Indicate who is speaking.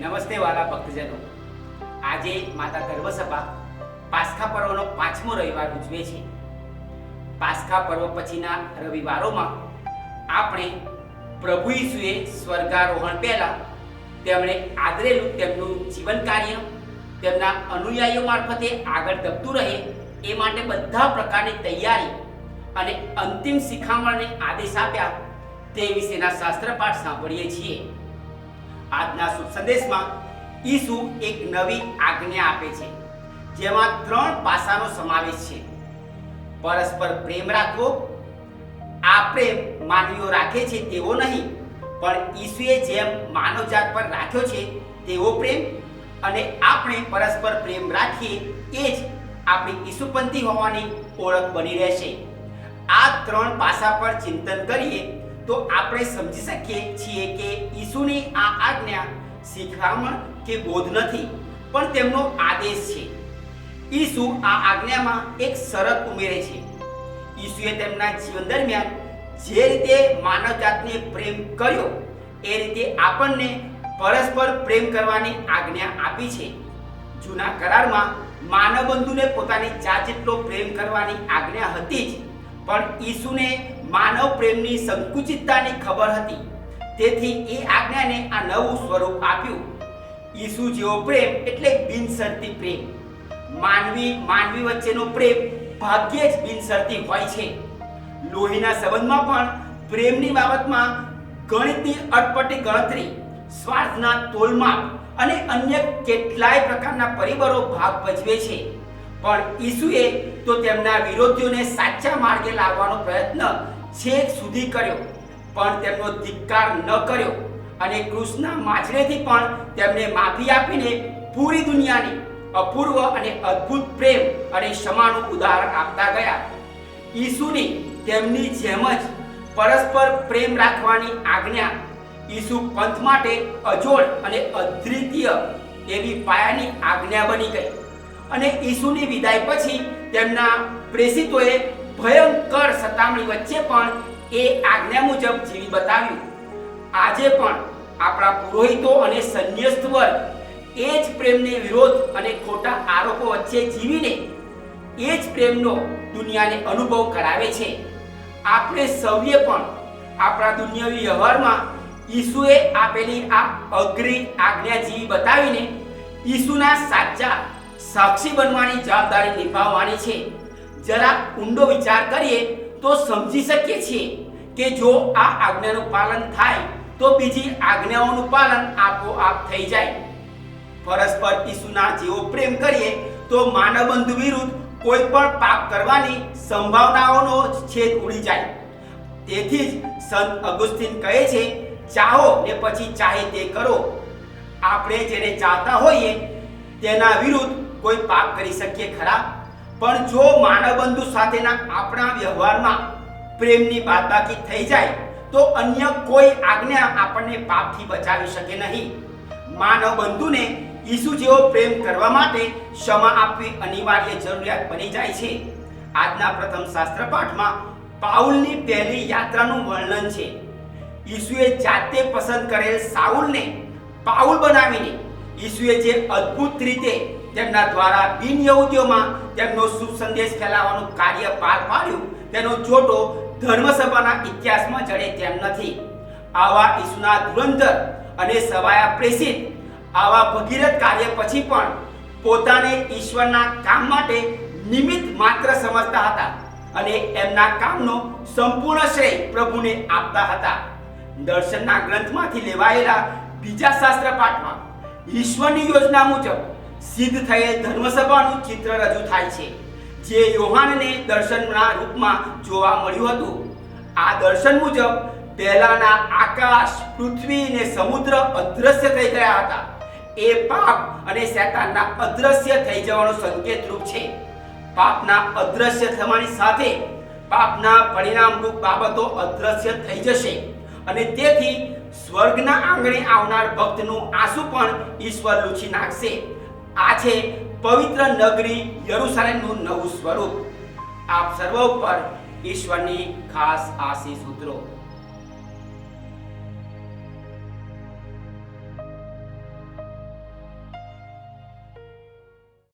Speaker 1: નમસ્તે વાલા ભક્તજનો. આજે માતા ધર્મસભા પાસખા પર્વનો પાંચમો રવિવાર ઉજવે છે. પાસખા પર્વ પછીના રવિવારોમાં આપણે પ્રભુ ઈસુએ સ્વર્ગારોહણ પહેલા તેમણે આદરેલું તેમનું જીવન કાર્ય, તેમના અનુયાયીઓ મારફતે આગળ ધપતું રહે એ માટે બધા પ્રકારની તૈયારી અને અંતિમ શિખામણને આદેશ આપ્યા તે વિશેના શાસ્ત્રપાઠ સાંભળીએ છીએ. આજના શુભ સંદેશમાં ઈસુ એક નવી આજ્ઞા આપે છે, જેમાં ત્રણ પાસાનો સમાવેશ છે. પરસ્પર પ્રેમ રાખવો આ પ્રેમ માનવીઓ રાખે છે તેવો નહીં, પણ ઈસુએ જેમ માનવજાત પર રાખ્યો છે તેવો પ્રેમ, અને આપણે પરસ્પર પ્રેમ રાખીએ એ જ આપણી ઈસુપંથી હોવાની ઓળખ બની રહેશે. આ ત્રણ પાસા પર ચિંતન કરીએ તો આપણે સમજી શકીએ છીએ કે ઈસુની આ આજ્ઞા શીખવામાં કે બોધ નથી, પણ તેમનો આદેશ છે. ઈસુ આ આજ્ઞામાં એક શરત ઉમેરે છે. ઈસુએ તેમના જીવન દરમિયાન જે રીતે માનવજાતને પ્રેમ કર્યો, એ રીતે આપણને પરસ્પર પ્રેમ કરવાની આજ્ઞા આપી છે. જૂના કરારમાં માનવ બંધુને પોતાની જાત જેટલો પ્રેમ કરવાની આજ્ઞા હતી જ, પણ ઈસુને માનવ પ્રેમની સંકુચિતતાની ખબર હતી. તેથી એ આજ્ઞાને આ નવું સ્વરૂપ આપ્યું. ઈસુ જેવો પ્રેમ એટલે બિનશરતી પ્રેમ. માનવી માનવી વચ્ચેનો પ્રેમ ભાગ્યે જ બિનશરતી હોય છે. લોહીના સંબંધમાં પણ પ્રેમની બાબતમાં ગણિતની અટપટી ગણતરી, સ્વાર્થના તોલમાપ અને અન્ય કેટલાય પ્રકારના પરિબળો ભાગ ભજવે છે. પણ ઈસુએ તો તેમના વિરોધીઓને સાચા માર્ગે લાવવાનો પ્રયત્ન છેક સુધી કર્યો, પણ તેમનો ધિક્કાર ન કર્યો અને કૃષ્ણ માછડેથી પણ તેમને માફી આપીને પૂરી દુનિયાની અપૂર્વ અને અદ્ભુત પ્રેમ અને ક્ષમાનું ઉદાહરણ આપતા ગયા. ઈસુની તેમની જેમ જ પરસ્પર પ્રેમ રાખવાની આજ્ઞા ઈસુ પંથ માટે અજોડ અને અદ્વિતીય એવી પાયાની આજ્ઞા બની ગઈ. અને ઈસુની વિદાય પછી તેમના પ્રેષિતોએ ભયંકર સતામણી વચ્ચે પણ એ આજ્ઞા મુજબ જીવી બતાવ્યું. આજે પણ આપણા પુરોહિતો અને સંન્યસ્ત વર્ગ એ જ પ્રેમને વિરોધ અને ખોટા આરોપો વચ્ચે જીવીને એ જ પ્રેમનો દુનિયાને અનુભવ કરાવે છે. આપણે સૌએ પણ આપણા દુનિયાવી વ્યવહારમાં ઈસુએ આપેલી આ અઘરી આજ્ઞા જીવી બતાવીને ઈસુના સાચા સાક્ષી બનવાની જવાબદારી નિભાવવાની છે. જરા ઊંડો વિચાર કરીએ તો સમજી શકીએ છીએ કે જો આ આજ્ઞાનું પાલન થાય, તો બીજી આજ્ઞાઓનું પાલન આપોઆપ થઈ જાય. પરસ્પર ઈસુના જેવો પ્રેમ કરીએ, તો માનવ બંધુ વિરુદ્ધ કોઈ પણ પાપ કરવાની સંભાવનાઓનો છેદ ઉડી જાય. તેથી જ સંત અગુસ્તીન કહે છે, ચાહો ને પછી ચાહે તે કરો. આપણે જેને ચાહતા હોઈએ, તેના વિરુદ્ધ કોઈ પાપ કરી શકીએ ખરા? પણ જો માનવ બંધુ સાથેના આપણા વ્યવહારમાં પ્રેમની બાદબાકી થઈ જાય, તો અન્ય કોઈ આજ્ઞા આપણને પાપથી બચાવી શકે નહીં. માનવ બંધુને ઈસુ જેવો પ્રેમ કરવા માટે ક્ષમા આપવી અનિવાર્ય જરૂરિયાત બની જાય છે. આજના પ્રથમ શાસ્ત્ર પાઠમાં પાઉલની પહેલી યાત્રાનું વર્ણન છે. ઈસુએ જાતે પસંદ કરેલ સાઉલને પાઉલ બનાવીને ઈસુએ જે અદ્ભુત રીતે તેમના દ્વારા બિન યહૂદીઓમાં તેમનો શુભ સંદેશ ફેલાવવાનું કાર્ય પાર પાડ્યું. તેનો જોટો ધર્મસભાના ઇતિહાસમાં જડે તેમ નથી. આવા ઈસુના ધુરંધર અને સવાયા પ્રેષિત આવા ભગીરથ કાર્ય પછી પણ પોતાને ઈશ્વરના કામ માટે નિમિત્ત માત્ર સમજતા હતા અને એમના કામનો સંપૂર્ણ શ્રેય પ્રભુને આપતા હતા. દર્શનના ગ્રંથમાંથી લેવાયેલા બીજા શાસ્ત્ર પાઠમાં ઈશ્વરની યોજના મુજબ સિદ્ધ થયેલ ધર્મસભાનું ચિત્ર રજૂ થાય છે, જે યોહાનને દર્શનના રૂપમાં જોવા મળ્યું હતું. આ દર્શન મુજબ પહેલાના આકાશ, પૃથ્વી અને સમુદ્ર અદ્રશ્ય થઈ ગયા હતા. એ પાપ અને શેતાનના અદ્રશ્ય થઈ જવાનો સંકેત રૂપ છે. પાપના અદ્રશ્ય થવાની સાથે પાપના પરિણામરૂપ બાબતો અદ્રશ્ય થઈ જશે અને તેથી સ્વર્ગના આંગણે આવનાર ભક્તનું આંસુ પણ ઈશ્વર લૂછી નાખશે. આ છે પવિત્ર નગરી યરુશલેમનું નવું સ્વરૂપ. આપ સર્વ ઉપર ઈશ્વરની ખાસ આશીષ ઉતરો.